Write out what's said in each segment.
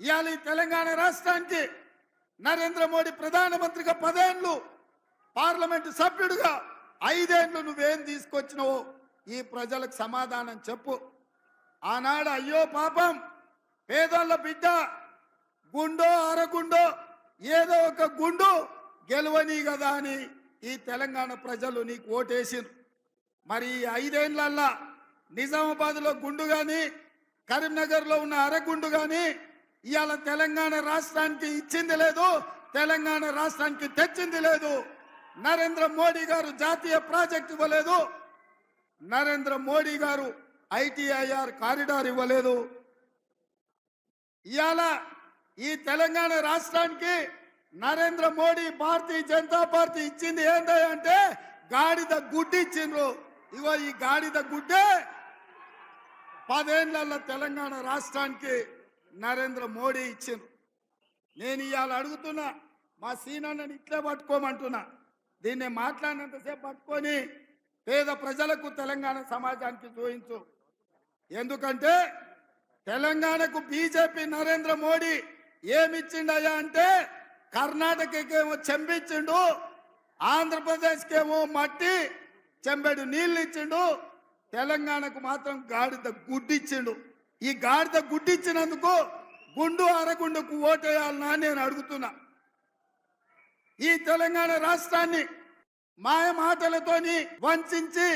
ఇవాళ ఈ తెలంగాణ రాష్ట్రానికి నరేంద్ర మోడీ ప్రధానమంత్రిగా పదేండ్లు పార్లమెంటు సభ్యుడిగా ఐదేండ్లు నువ్వేం తీసుకొచ్చినావు ఈ ప్రజలకు సమాధానం చెప్పు. ఆనాడు అయ్యో పాపం పేదోళ్ళ బిడ్డ గుండో అరగుండో ఏదో ఒక గుండు గెలవని కదా అని ఈ తెలంగాణ ప్రజలు నీకు ఓటేసిరు మరి ఈ ఐదేళ్ళల్లా నిజామాబాద్లో గుండు కానీ కరీంనగర్లో ఉన్న అరగుండు కానీ ఇవాళ తెలంగాణ రాష్ట్రానికి ఇచ్చింది లేదు తెలంగాణ రాష్ట్రానికి తెచ్చింది లేదు. నరేంద్ర మోడీ గారు జాతీయ ప్రాజెక్ట్ ఇవ్వలేదు. నరేంద్ర మోడీ గారు ఐటీఐఆర్ కారిడార్ ఇవ్వలేదు. ఇవాళ ఈ తెలంగాణ రాష్ట్రానికి నరేంద్ర మోడీ భారతీయ జనతా పార్టీ ఇచ్చింది ఏంటంటే గాడిద గుడ్డి ఇచ్చిండ్రు. ఇగో ఈ గాడిద గుడ్డే పదేళ్ళ తెలంగాణ రాష్ట్రానికి నరేంద్ర మోడీ ఇచ్చిండ్రు. నేను ఇవాళ అడుగుతున్నా మా సీనన్నని ఇట్లే పట్టుకోమంటున్నా. దీన్ని మాట్లాడినంతసేపు పట్టుకొని పేద ప్రజలకు తెలంగాణ సమాజానికి చూపించు ఎందుకంటే తెలంగాణకు బీజేపీ నరేంద్ర మోడీ ఏమిచ్చిండయా అంటే కర్ణాటకకేమో చెంపించిండు ఆంధ్రప్రదేశ్కేమో మట్టి చెంబెడు నీళ్ళు ఇచ్చిండు తెలంగాణకు మాత్రం గాడిద గుడ్డిచ్చిండు. ఈ గాడిద గుడ్డిచ్చినందుకు గుండు అరగుండుకు ఓటేయాలనా నేను అడుగుతున్నా. ఈ తెలంగాణ రాష్ట్రాన్ని మాయ మాటలతోని వంచి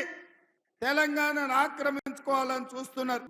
తెలంగాణను ఆక్రమించుకోవాలని చూస్తున్నారు.